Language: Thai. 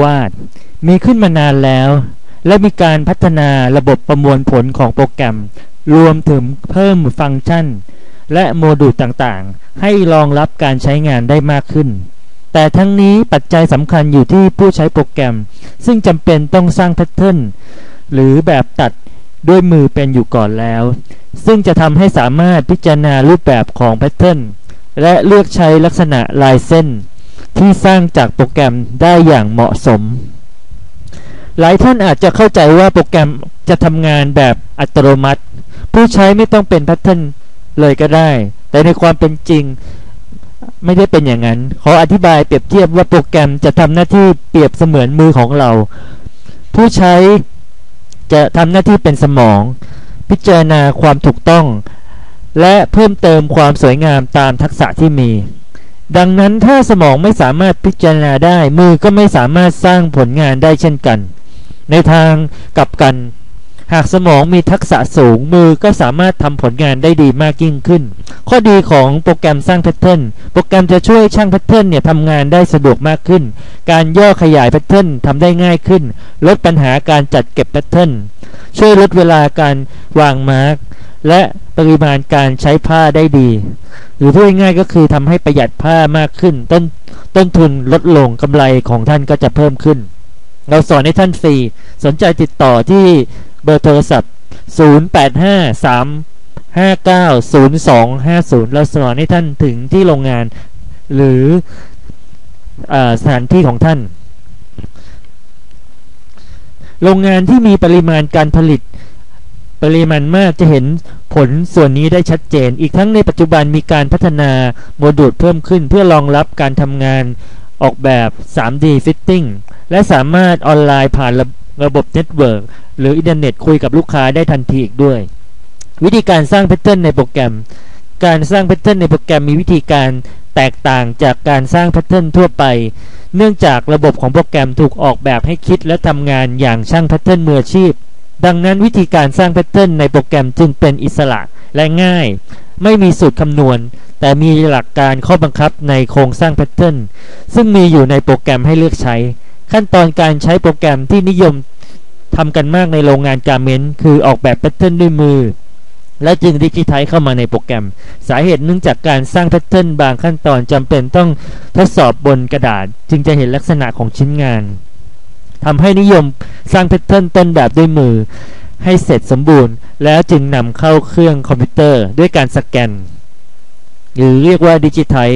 วาดมีขึ้นมานานแล้ว และมีการพัฒนาระบบประมวลผลของโปรแกรม รวมถึงเพิ่มฟังก์ชัน และโมดูลต่างๆ ให้รองรับการใช้งานได้มากขึ้น แต่ทั้งนี้ปัจจัยสำคัญอยู่ที่ผู้ใช้โปรแกรม ซึ่งจำเป็นต้องสร้างแพทเทิร์นหรือแบบตัดด้วยมือเป็นอยู่ก่อนแล้ว ซึ่งจะทำให้สามารถพิจารณารูปแบบของแพทเทิร์นและเลือกใช้ลักษณะลายเส้น ที่สร้างจากโปรแกรมได้อย่างเหมาะสม หลายท่านอาจจะเข้าใจว่าโปรแกรมจะทำงานแบบอัตโนมัติ ผู้ใช้ไม่ต้องเป็นแพทเทิร์นเลยก็ได้ แต่ในความเป็นจริงไม่ได้เป็นอย่างนั้น ขออธิบายเปรียบเทียบว่าโปรแกรมจะทำหน้าที่เปรียบเสมือนมือของเรา ผู้ใช้จะทำหน้าที่เป็นสมอง พิจารณาความถูกต้อง และเพิ่มเติมความสวยงามตามทักษะที่มี ดังนั้นถ้าสมองไม่สามารถพิจารณาได้มือก็ไม่สามารถสร้างผลงานได้เช่นกัน ในทางกลับกัน หากสมองมีทักษะสูงมือก็สามารถทำผลงานได้ดีมากยิ่งขึ้น ข้อดีของโปรแกรมสร้างแพทเทิร์นโปรแกรมจะช่วยช่างแพทเทิร์นเนี่ยทำงานได้สะดวกมากขึ้น การย่อขยายแพทเทิร์นทำได้ง่ายขึ้น ลดปัญหาการจัดเก็บแพทเทิร์นช่วยลดเวลาการวางมาร์ก และปริมาณการใช้ผ้าได้ดี หรือพูดง่ายๆก็คือทำให้ประหยัดผ้ามากขึ้น ต้นต้นทุนลดลงกำไรของท่านก็จะเพิ่มขึ้น เราสอนให้ท่านฟรีสนใจติดต่อที่เบอร์โทรศัพท์ 0853590250 เราสอนให้ท่านถึงที่โรงงาน หรืออสถานที่ของท่าน โรงงานที่มีปริมาณการผลิต ปริมาณมากจะเห็นผลส่วนนี้ได้ชัดเจน อีกทั้งในปัจจุบันมีการพัฒนาโมดูลเพิ่มขึ้นเพื่อรองรับการทำงานออกแบบ 3D Fitting และสามารถออนไลน์ผ่านระระบบเน็ตเวิร์กหรืออินเทอร์เน็ตคุยกับลูกค้าได้ทันทีอีกด้วย วิธีการสร้างแพทเทิร์นในโปรแกรม การสร้างแพทเทิร์นในโปรแกรมมีวิธีการแตกต่างจากการสร้างแพทเทิร์นทั่วไป เนื่องจากระบบของโปรแกรมถูกออกแบบให้คิดและทำงานอย่างช่างแพทเทิร์นมืออาชีพ ดังนั้นวิธีการสร้างแพทเทิร์นในโปรแกรมจึงเป็นอิสระและง่าย ไม่มีสูตรคำนวณ แต่มีหลักการข้อบังคับในโครงสร้างแพทเทิร์นซึ่งมีอยู่ในโปรแกรมให้เลือกใช้ ขั้นตอนการใช้โปรแกรมที่นิยมทำกันมากในโรงงานการเมนต์คือออกแบบแพทเทิร์นด้วยมือ และจึงดิจิทัลเข้ามาในโปรแกรม สาเหตุเนื่องจากการสร้างแพทเทิร์นบางขั้นตอนจำเป็นต้องทดสอบบนกระดาษ จึงจะเห็นลักษณะของชิ้นงาน ทำให้นิยมสร้างแพทเทิร์นต้นแบบด้วยมือ ให้เสร็จสมบูรณ์ แล้วจึงนำเข้าเครื่องคอมพิวเตอร์ด้วยการสแกน หรือเรียกว่าดิจิทัล